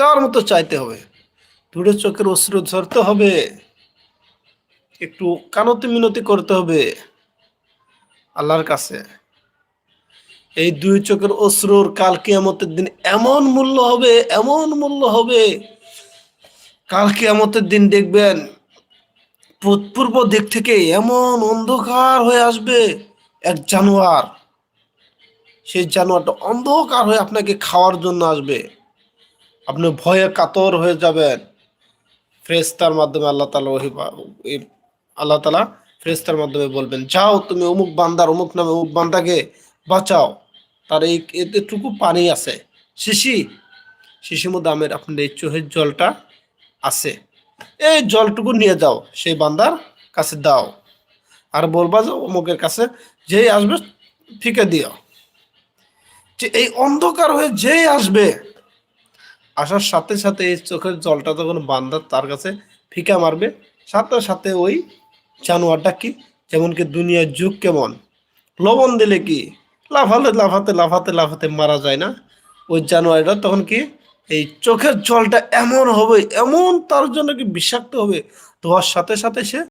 চার মতো চাইতে হবে। দুটো চোখের অশ্রু ধরতে হবে। একটু কানতি মিনতি করতে হবে আল্লাহর কাছে। এই দুই চোখের অশ্রুর কাল কিয়ামতের দিন এমন মূল্য হবে, এমন মূল্য হবে। কাল কিয়ামতের দিন দেখবেন পূর্ব দিক থেকে এমন অন্ধকার হয়ে আসবে এক জানোয়ার। সেই জানোয়ারটা অন্ধকার হয়ে আপনাকে খাওয়ার জন্য আসবে। আপনি ভয়ে কাতর হয়ে যাবেন। ফ্রেস্তার মাধ্যমে আল্লাহ তালা ওহি আল্লাহ তালা ফ্রেস্তার মাধ্যমে বলবেন, যাও তুমি অমুক বান্দার, অমুক নামে অমুক বান্দাকে বাঁচাও। তার এই এতটুকু পানি আছে। শিশি, শিশির মধ্যে আমের আপনার এই চোখের জলটা আছে। এই জলটুকু নিয়ে যাও, সেই বান্দার কাছে দাও। আর বলবা যে অমুকের কাছে যেই আসবে, ফিকে দিও। যে এই অন্ধকার হয়ে যেই আসবে আসার সাথে সাথে এই চোখের জলটা যখন বান্দার তার কাছে ফিকা মারবে, সাথে সাথে ওই জানোয়ারটা কি? যেমন কি দুনিয়ার যুগ কেমন? লবণ দিলে কি? লাফাতে লাফাতে লাফাতে লাফাতে মারা যায় না? ওই জানোয়ারটা তখন কি? এই চোখের জলটা এমন হবে, এমন তার জন্য কি বিষাক্ত হবে? ধোয়ার সাথে সাথে সে